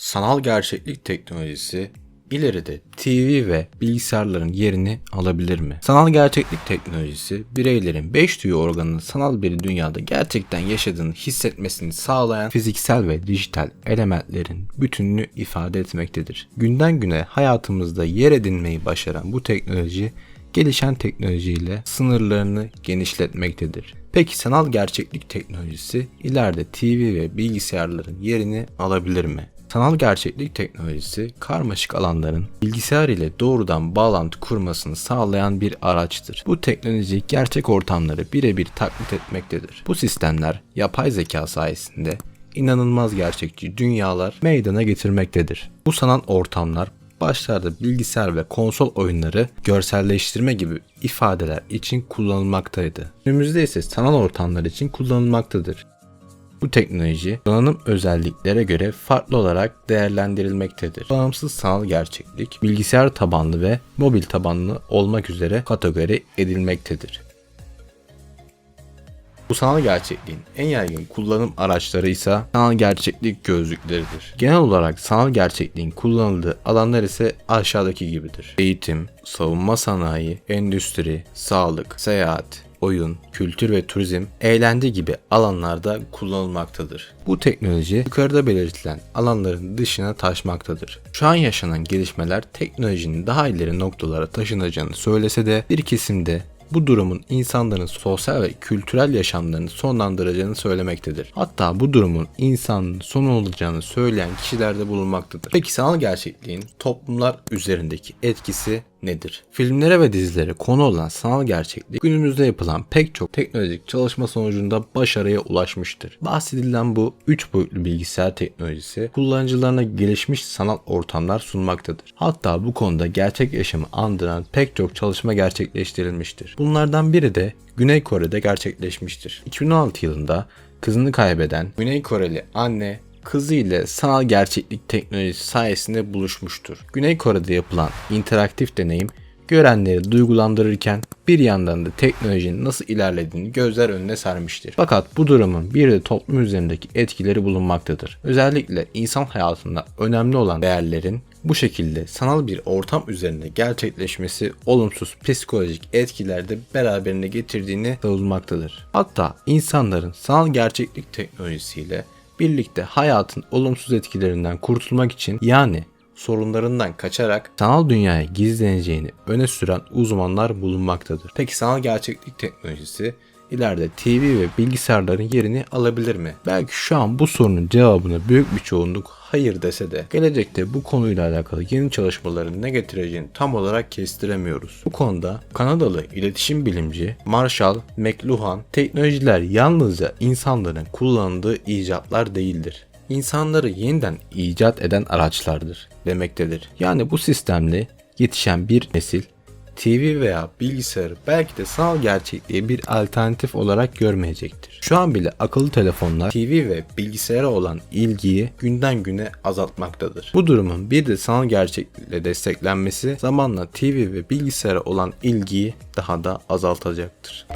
Sanal gerçeklik teknolojisi ileride TV ve bilgisayarların yerini alabilir mi? Sanal gerçeklik teknolojisi bireylerin 5 duyu organının sanal bir dünyada gerçekten yaşadığını hissetmesini sağlayan fiziksel ve dijital elementlerin bütününü ifade etmektedir. Günden güne hayatımızda yer edinmeyi başaran bu teknoloji gelişen teknolojiyle sınırlarını genişletmektedir. Peki sanal gerçeklik teknolojisi ileride TV ve bilgisayarların yerini alabilir mi? Sanal gerçeklik teknolojisi karmaşık alanların bilgisayar ile doğrudan bağlantı kurmasını sağlayan bir araçtır. Bu teknoloji gerçek ortamları birebir taklit etmektedir. Bu sistemler yapay zeka sayesinde inanılmaz gerçekçi dünyalar meydana getirmektedir. Bu sanal ortamlar başlarda bilgisayar ve konsol oyunları görselleştirme gibi ifadeler için kullanılmaktaydı. Günümüzde ise sanal ortamlar için kullanılmaktadır. Bu teknoloji donanım özelliklere göre farklı olarak değerlendirilmektedir. Bağımsız sanal gerçeklik, bilgisayar tabanlı ve mobil tabanlı olmak üzere kategori edilmektedir. Bu sanal gerçekliğin en yaygın kullanım araçları ise sanal gerçeklik gözlükleridir. Genel olarak sanal gerçekliğin kullanıldığı alanlar ise aşağıdaki gibidir. Eğitim, savunma sanayi, endüstri, sağlık, seyahat, oyun, kültür ve turizm, eğlence gibi alanlarda kullanılmaktadır. Bu teknoloji yukarıda belirtilen alanların dışına taşmaktadır. Şu an yaşanan gelişmeler teknolojinin daha ileri noktalara taşınacağını söylese de bir kesimde bu durumun insanların sosyal ve kültürel yaşamlarını sonlandıracağını söylemektedir. Hatta bu durumun insanın son olacağını söyleyen kişiler de bulunmaktadır. Peki sanal gerçekliğin toplumlar üzerindeki etkisi nedir? Filmlere ve dizilere konu olan sanal gerçeklik günümüzde yapılan pek çok teknolojik çalışma sonucunda başarıya ulaşmıştır. Bahsedilen bu 3 boyutlu bilgisayar teknolojisi kullanıcılarına gelişmiş sanal ortamlar sunmaktadır. Hatta bu konuda gerçek yaşamı andıran pek çok çalışma gerçekleştirilmiştir. Bunlardan biri de Güney Kore'de gerçekleşmiştir. 2016 yılında kızını kaybeden Güney Koreli anne kızı ile sanal gerçeklik teknolojisi sayesinde buluşmuştur. Güney Kore'de yapılan interaktif deneyim görenleri duygulandırırken bir yandan da teknolojinin nasıl ilerlediğini gözler önüne sermiştir. Fakat bu durumun bir de toplum üzerindeki etkileri bulunmaktadır. Özellikle insan hayatında önemli olan değerlerin bu şekilde sanal bir ortam üzerinde gerçekleşmesi olumsuz psikolojik etkiler de beraberine getirdiğini savunmaktadır. Hatta insanların sanal gerçeklik teknolojisiyle birlikte hayatın olumsuz etkilerinden kurtulmak için yani sorunlarından kaçarak sanal dünyaya gizleneceğini öne süren uzmanlar bulunmaktadır. Peki sanal gerçeklik teknolojisi ileride TV ve bilgisayarların yerini alabilir mi? Belki şu an bu sorunun cevabını büyük bir çoğunluk hayır dese de gelecekte bu konuyla alakalı yeni çalışmaların ne getireceğini tam olarak kestiremiyoruz. Bu konuda Kanadalı iletişim bilimci Marshall McLuhan teknolojiler yalnızca insanların kullandığı icatlar değildir insanları yeniden icat eden araçlardır demektedir. Yani bu sistemle yetişen bir nesil TV veya bilgisayarı belki de sanal gerçekliğe bir alternatif olarak görmeyecektir. Şu an bile akıllı telefonlar TV ve bilgisayara olan ilgiyi günden güne azaltmaktadır. Bu durumun bir de sanal gerçeklikle desteklenmesi zamanla TV ve bilgisayara olan ilgiyi daha da azaltacaktır.